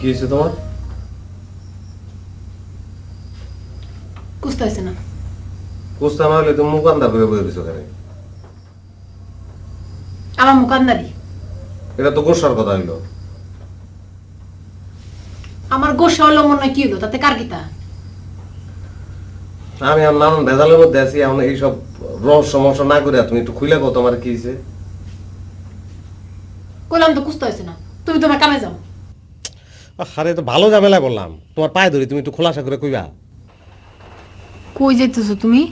কি হয়েছে তোমার? কুস্তা হয়েছে না। কুস্তা না হলে তুমি মুখ আন্দার করে বয়ে দিছো কেন আমার মুকান্দারি এটা তো গোসার কথা হইল। আমার গোসা হলো মনে কি হলো তাতে কার গীতা? আমি আর নানান ভেজালের মধ্যে আছি এখন এইসব রহস্য মহস্য না করে তুমি একটু খুলে গো তোমার কি হয়েছে কইলাম তো কুস্তা হয়েছে না। তুমি তোমার কামে যাও। আরে তো ভালো ঝামেলায় বললাম তোমার পায়ে ধরি তুমি একটু খোলাসা করে কইবা। কই যেতেছো তুমি?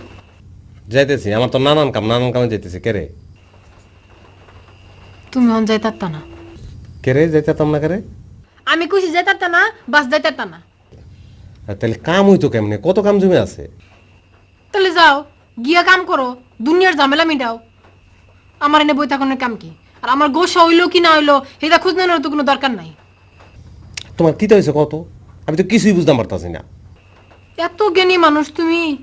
যাইতেছি আমার তো নানান কাম নানান কামে যাইতেছি কেরে? তুমি হন যাই তারতা না। কেরে যাইতাম না কেরে? আমি কইছি যাই তারতা না বাস যাই তারতা না। আর তাহলে কাম হইতো কেমনে? কত কাম জমে আছে? তাহলে যাও গিয়া কাম করো দুনিয়ার ঝামেলা মিটাও। আমার এনে বই থাকানোর কাম কি? আর আমার গোসা হইল কি না হইল সেটা খোঁজ নেওয়ার তো কোনো দরকার নাই। তোমার কি হয়েছে কত আমি তো কিছুই বুঝতে পারতাছি না। এত জ্ঞানী মানুষ তুমি।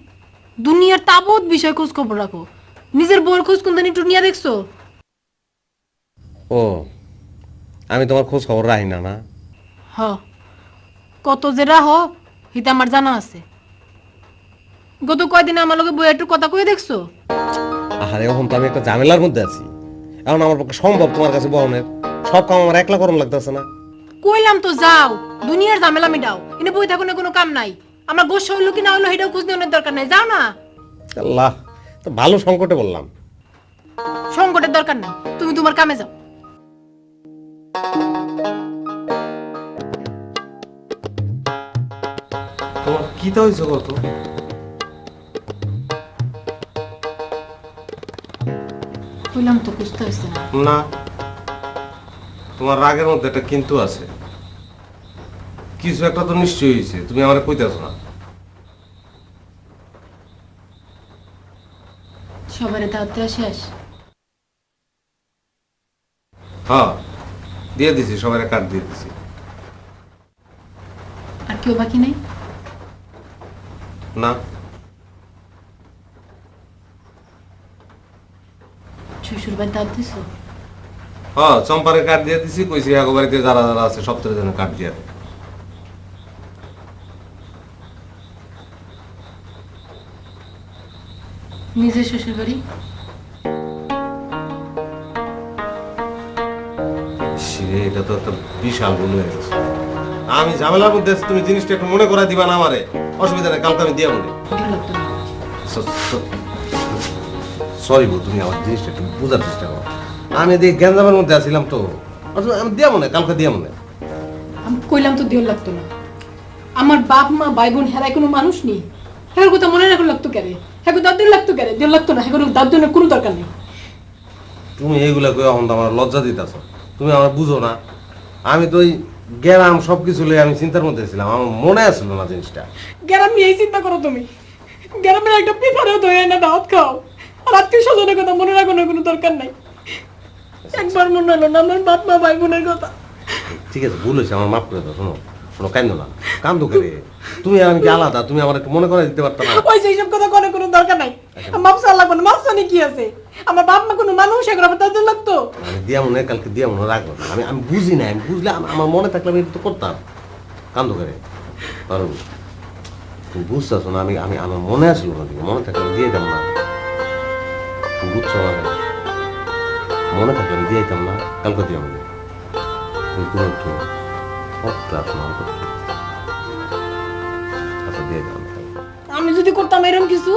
দুনিয়ার তাবৎ বিষয় খোঁজ খবর রাখো। নিজের বউর খোঁজ কোন একটু নিয়ে দেখছ? ও আমি তোমার খোঁজ খবর রাখি না না? হ। কত যে রাহ হিতা আমার জানা আছে। গত কয়দিন আমার লগে বই একটু কথা কয়ে দেখছ? আর এখন তো আমি একটা ঝামেলার মধ্যে আছি। এখন আমার পক্ষে সম্ভব তোমার কাছে বহনের। সব কাম আমার একলা করণ লাগতেছে না। কইলাম তো যাও দুনিয়ার ঝামেলা মিটাও এনে বই থাকো না কোনো কাম নাই। আমার গোসা হইল কি না হইল সেটাও খোঁজ নেওয়ার দরকার নাই যাও না। আল্লাহ তো ভালো সংকটে বললাম। সংকটের দরকার নাই তুমি তোমার কামে যাও। তোমার কি তা হয়েছে কত কইলাম তো বুঝতে হয়েছে না। না। তোমার রাগের মধ্যে একটা কিন্তু আছে। কিছু একটা তো নিশ্চয়ই হয়েছে তুমি আমার কইতেছো না। সবারে দাওয়াত দেওয়া শেষ? হ্যাঁ দিয়ে দিছি সবাই কার্ড দিয়ে দিছি। আর কেউ বাকি নেই? না। শ্বশুর বাড়ি দাওয়াত দিছো? হ্যাঁ চম্পারে কার্ড দিয়ে দিছি কইছি বাড়িতে যারা যারা আছে সপ্তাহের জন্য কার্ড দিয়ে দেয়। নিজের শ্বশুর বাড়ি এটা তো একটা বিশাল ভুল হয়ে গেছে। আমি ঝামেলার মধ্যে তুমি জিনিসটা একটু মনে করা দিবা না আমারে। অসুবিধা নেই কালকে আমি দিয়ে সরি বউ তুমি আমার জিনিসটা একটু বোঝার চেষ্টা করো। আমি এদিকে গ্যাঞ্জামের মধ্যে আছিলাম তো। আমি দিয়ে মনে কালকে দিয়ে মনে আমি কইলাম তো দেহ লাগতো না। আমার বাপ মা ভাই বোন হেরাই কোনো মানুষ নেই। হ্যাঁ কথা মনে রাখো লাগতো কেরে হ্যাঁ দাঁত দিন লাগতো কেরে দেহ লাগতো না। হ্যাঁ দিনের কোনো দরকার নেই। তুমি এইগুলা কই এখন আমার লজ্জা দিতেছ। তুমি আমার বুঝো না। আমি তো ওই গেরাম সব কিছু লই আমি চিন্তার মধ্যে ছিলাম। আমার মনে আসলো না জিনিসটা। গ্রাম নিয়ে চিন্তা করো তুমি। গ্রামের একটা পেপারেও ধরে না দাওয়াত খাও। আর আত্মীয় স্বজনের কথা মনে রাখো না কোনো দরকার নাই। একবার মনে হলো না আমার বাপ মা ভাই বোনের কথা। ঠিক আছে ভুল হয়েছে আমার মাফ করে দাও শোনো শোনো কেন না কান তো করে? তুমি আর আমি কি আলাদা? তুমি আমার একটু মনে করে দিতে পারতো না? ওই সেই সব কথা করে কোনো দরকার নাই। মাপসা লাগবে না মাপসা নিয়ে কি আছে? আমার বাপ মা কোনো মানুষ এগুলো আবার তাদের লাগতো। আমি দিয়া মনে কালকে দিয়া মনে রাখব না। আমি আমি বুঝি না আমি বুঝলে আমার মনে থাকলে আমি তো করতাম। কান্দ করে? পারো তুমি বুঝতেছো না আমি আমি আমার মনে আসলো না মনে থাকলে দিয়ে দিতাম না। তুমি বুঝছ না মনে থাকলে আমি দিয়ে না। কালকে দিয়ে তুমি একটু অপ্রাপ আমি যদি করতাম এরকম কিছু?